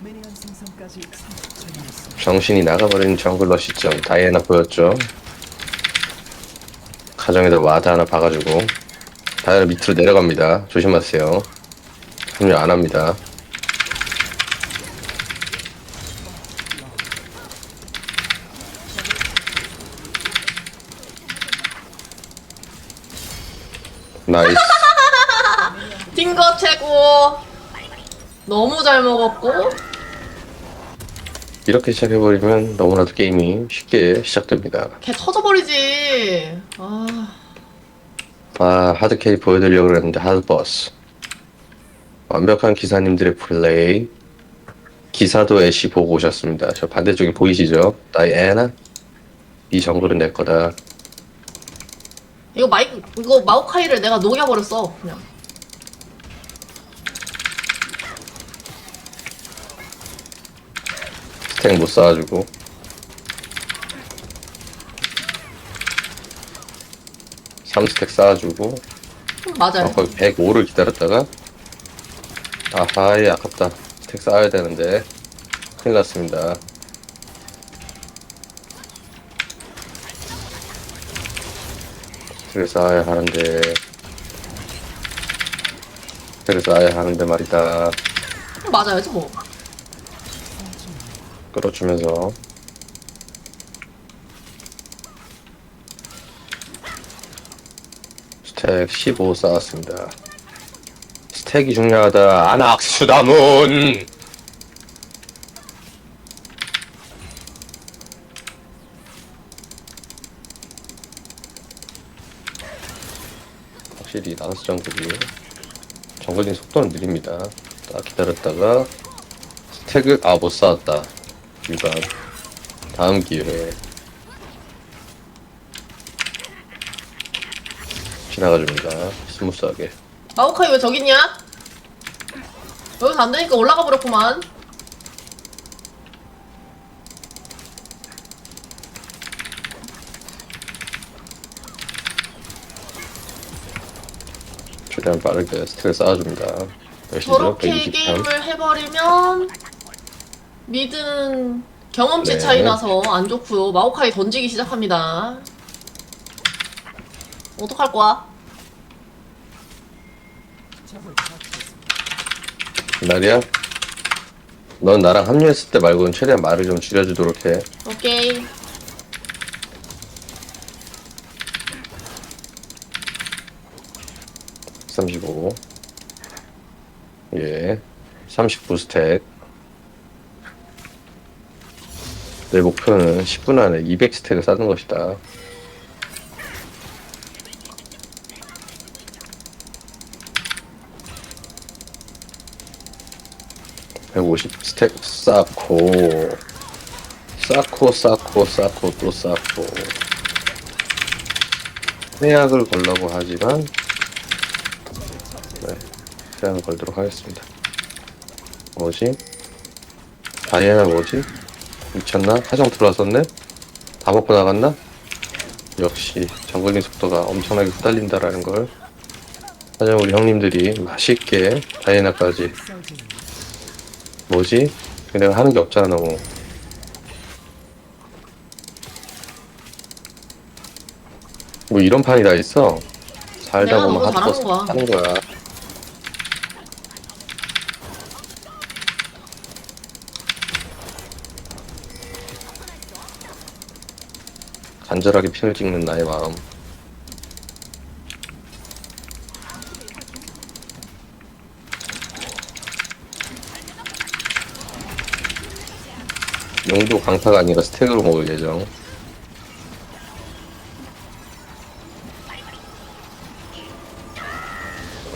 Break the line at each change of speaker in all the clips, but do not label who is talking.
미니언 생성까지 30초 남았습니다.
정신이 나가버린 정글러 시점 다이애나 보였죠 가정에다 와드 하나 박아주고 다이애나 밑으로 내려갑니다 조심하세요 합류 안 합니다 나이스
딩거 최고. 너무 잘 먹었고.
이렇게 시작해버리면 너무나도 게임이 쉽게 시작됩니다
걔 터져버리지. 아.
아 하드 캐리 보여드리려고 그랬는데 하드 버스 완벽한 기사님들의 플레이 기사도 애쉬 보고 오셨습니다 저 반대쪽에 보이시죠? 다이애나 이 정글은 내 거다
이거 마이크, 이거 마오카이를 내가 녹여버렸어. 그냥.
스택 못 쌓아주고. 삼스택 쌓아주고.
음, 맞아요.
아, 거의 105를 기다렸다가. 아하이 아깝다. 스택 쌓아야 되는데. 큰일 났습니다. 스택을 쌓아야 하는데. 스택을 쌓아야 하는데 말이다.
음, 맞아요, 뭐.
끌어주면서 스택 15 쌓았습니다. 스택이 중요하다. 안악수다문. 확실히 나스 정글이 정글링 속도는 느립니다. 딱 기다렸다가 스택을 아 못 쌓았다. 유감 다음 기회에 지나가줍니다. 스무스하게.
마오카이 왜 저기 있냐? 여기서 안 되니까 올라가 버렸구만.
최대한 빠르게 스택을 쌓아줍니다. 몇시죠?
저렇게
123.
게임을 해버리면 미드는 경험치
네.
차이 나서 안 좋고요. 마오카이 던지기 시작합니다. 어떡할 거야?
나리야? 넌 나랑 합류했을 때 말고는 최대한 말을 좀 줄여주도록 해.
오케이.
삼십오. 예. 39 스택. 내 목표는 10분 안에 200스택을 쌓는 것이다. (150) 스택 쌓고 쌓고 쌓고 쌓고 또 쌓고 해약을 걸라고 하지만 네, 제안을 걸도록 하겠습니다. 뭐지? 다이애나 뭐지? 미쳤나? 하정 들어왔었네? 다 먹고 나갔나? 역시 정글링 속도가 엄청나게 후달린다라는 걸 하지만 우리 형님들이 맛있게 다이애나까지 뭐지? 내가 하는 게 없잖아 너무 뭐 이런 판이 다 있어 살다 보면
거야.
하는 거야 간절하게 피를 찍는 나의 마음 용도 강타가 아니라 스택으로 먹을 예정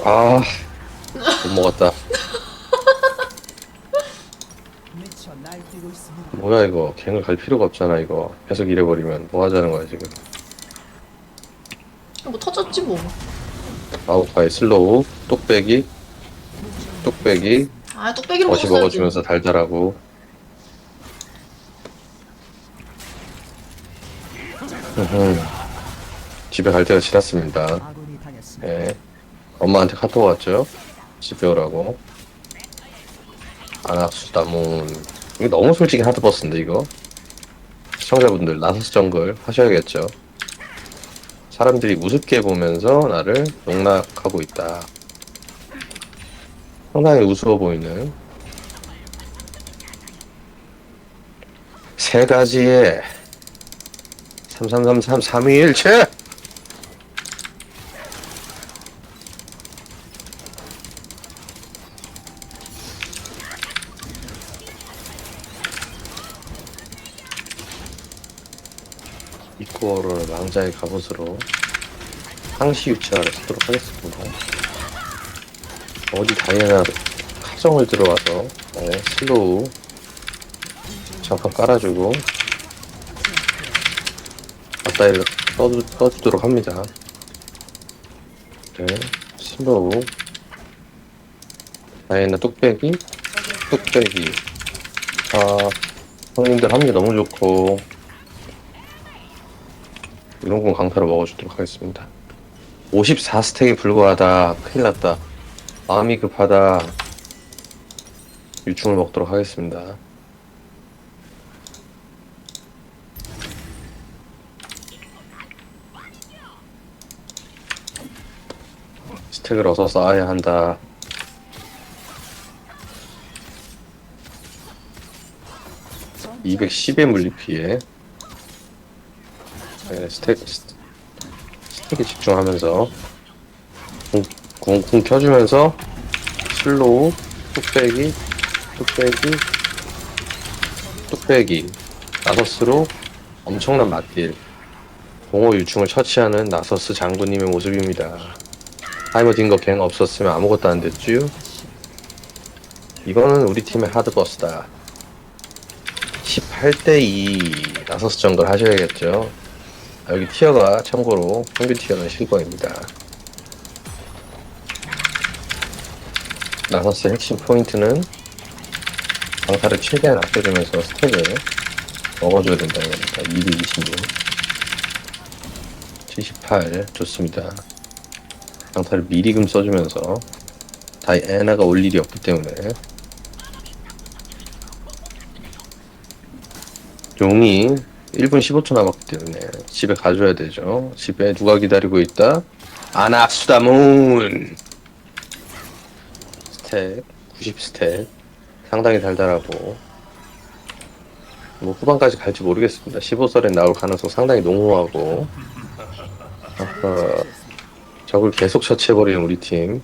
아, 못 먹었다.
미쳐 날뛰고 있습니다.
뭐야 이거 갱을 갈 필요가 없잖아 이거 계속 이래버리면 뭐 하자는 거야 지금
뭐 터졌지 뭐.
아웃파이 슬로우 똑배기 똑배기
아 뚝배기를
어시
먹었어야지.
먹어주면서 달달하고 으흠. 집에 갈 때가 지났습니다
아군이 당했습니다.
예. 엄마한테 카톡 왔죠 집에 오라고 아낙수다몬 이거 너무 솔직히 하드버스인데 이거? 시청자분들 나서스 정글 하셔야겠죠? 사람들이 우습게 보면서 나를 농락하고 있다. 상당히 우스워 보이는. 세 가지의 3333 321 이코어를 망자의 갑옷으로 상시 유치하를 쓰도록 하겠습니다. 어디 다이애나 카정을 들어와서 네, 슬로우 잠깐 깔아주고 앞다이를 떠주, 떠주도록 합니다. 네, 슬로우 다이애나 뚝배기 뚝배기 아 형님들 합류 너무 좋고 이런 건 강타로 먹어주도록 하겠습니다. 54스택이 불과하다. 큰일 났다. 마음이 급하다. 유충을 먹도록 하겠습니다. 스택을 어서 쌓아야 한다.
전장
210의 물리 피해. 네, 스택, 스- 스택에 집중하면서 궁, 궁, 궁 켜주면서 슬로우, 뚝배기, 뚝배기, 뚝배기, 나서스로 엄청난 맞딜 공허 유충을 처치하는 나서스 장군님의 모습입니다. 하이머딩거 갱 없었으면 아무것도 안 됐죠? 이거는 우리 팀의 하드버스다. 18대2 나서스 정글 하셔야겠죠. 아, 여기 티어가 참고로 평균 티어는 실거입니다. 나서스 핵심 포인트는 강타를 최대한 아껴주면서 스택을 먹어줘야 된다는 겁니다. 226 78 좋습니다. 강타를 미리금 써주면서 다이애나가 올 일이 없기 때문에 용이 1분 15초 남았기 때문에 집에 가줘야 되죠. 집에 누가 기다리고 있다? 아나수다문 스택 90 스택 상당히 달달하고 뭐 후반까지 갈지 모르겠습니다. 15설에 나올 가능성 상당히 농후하고 아까 적을 계속 처치해버리는 우리 팀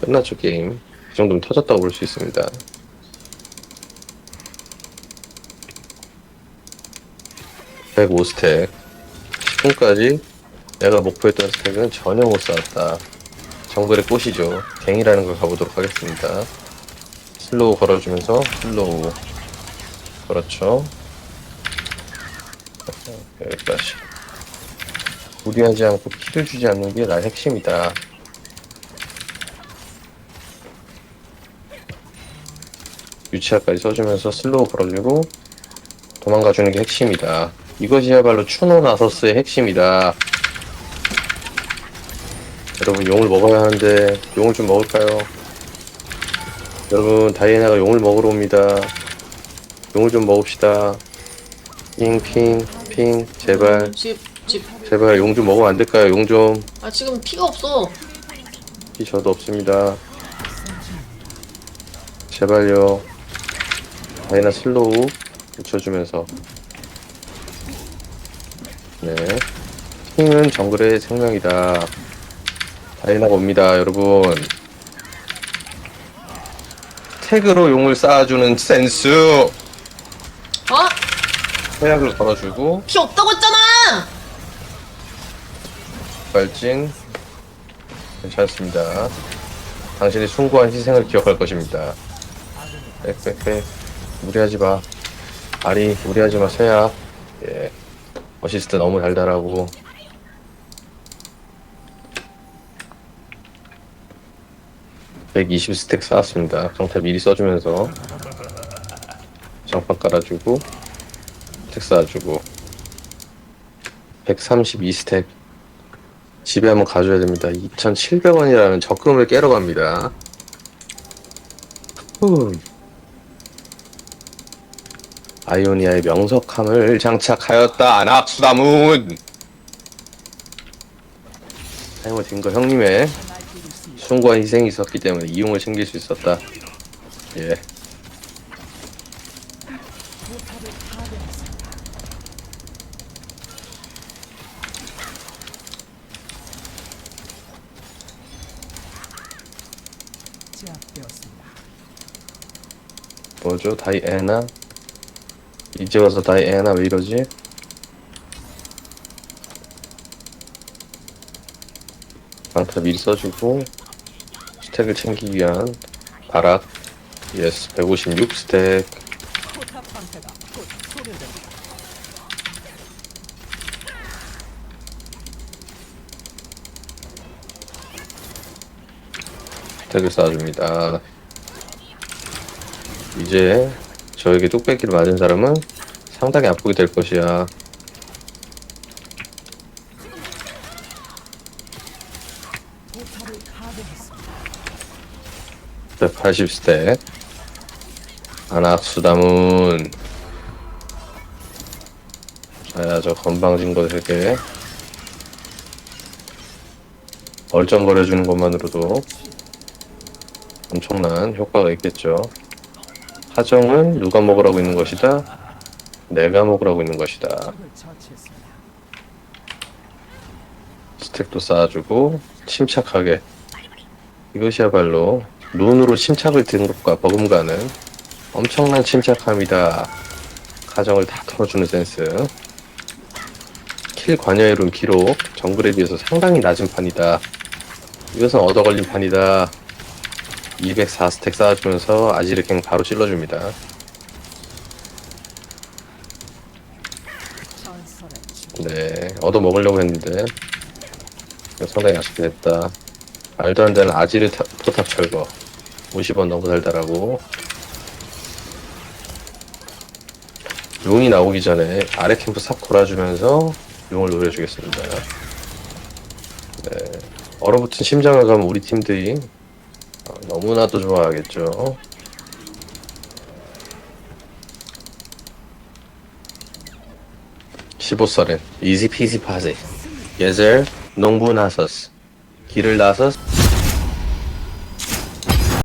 끝났죠 게임 이 정도면 터졌다고 볼 수 있습니다. (105 스택) 10분까지 내가 목표했던 스택은 전혀 못 쌓았다. 정글의 꽃이죠. 갱이라는 걸 가보도록 하겠습니다. 슬로우 걸어주면서 슬로우. 그렇죠. 여기까지. 무리하지 않고 키를 주지 않는 게 나의 핵심이다. 유치아까지 써주면서 슬로우 걸어주고 도망가주는 게 핵심이다. 이것이야말로 추노 나서스의 핵심이다. 여러분 용을 먹어야 하는데 용을 좀 먹을까요? 여러분 다이애나가 용을 먹으러 옵니다. 용을 좀 먹읍시다. 핑핑 핑 제발
집, 집.
제발 용 좀 먹으면 안 될까요? 용 좀.
아, 지금 피가 없어.
피 저도 없습니다. 제발요. 다이나 슬로우 붙여주면서. 네. 킹은 정글의 생명이다. 다이나가 옵니다, 여러분. 태그로 용을 쌓아주는 센스!
어?
서약을 걸어주고,
피 없다고 했잖아!
발진. 괜찮습니다. 당신의 숭고한 희생을 기억할 것입니다. 빽빽빽. 무리하지 마. 아리, 무리하지 마, 세야. 예. 어시스트 너무 달달하고. (120 스택) 쌓았습니다 정탈 미리 써주면서 장판 깔아주고 스택 쌓아주고 132 스택 집에 한번 가줘야 됩니다. 2,700원이라는 적금을 깨러 갑니다. 후. 아이오니아의 명석함을 장착하였다 낙수다문 타이머 딩거 형님의 숭고한 희생이 있었기 때문에 이용을 챙길 수 있었다 예. 뭐죠 다이애나 이제 와서 다이애나 왜 이러지? 방타 미리 써주고 스택을 챙기기 위한 바락 예스 156 스택. 스택을 쌓아줍니다. 이제 저에게 뚝배기를 맞은 사람은 상당히 아프게 될 것이야
포탑을 파괴했습니다.
180 스택 안악수다문 자야 저 건방진 것에게 얼쩡거려주는 것만으로도 엄청난 효과가 있겠죠 하정은 누가 먹으라고 있는 것이다? 내가 먹으라고 있는 것이다. 스택도 쌓아주고 침착하게. 이것이야말로 눈으로 침착을 든 것과 버금가는 엄청난 침착함이다. 가정을 다 털어주는 센스. 킬 관여의 룬 기록 정글에 비해서 상당히 낮은 판이다. 이것은 얻어걸린 판이다 204스택 쌓아주면서 아지르갱 바로 찔러줍니다 네, 얻어 먹으려고 했는데 상당히 아쉽게 됐다. 말도 안 되는 아지르 타- 포탑 철거. 50원 너무 달달하고. 용이 나오기 전에 아래 캠프 싹 돌아주면서 용을 노려주겠습니다. 네, 얼어붙은 심장을 가면 우리 팀들이 어, 너무나도 좋아하겠죠. (15설엔) 이지 피지 파세. 예절 농부 나서스. 길을 나서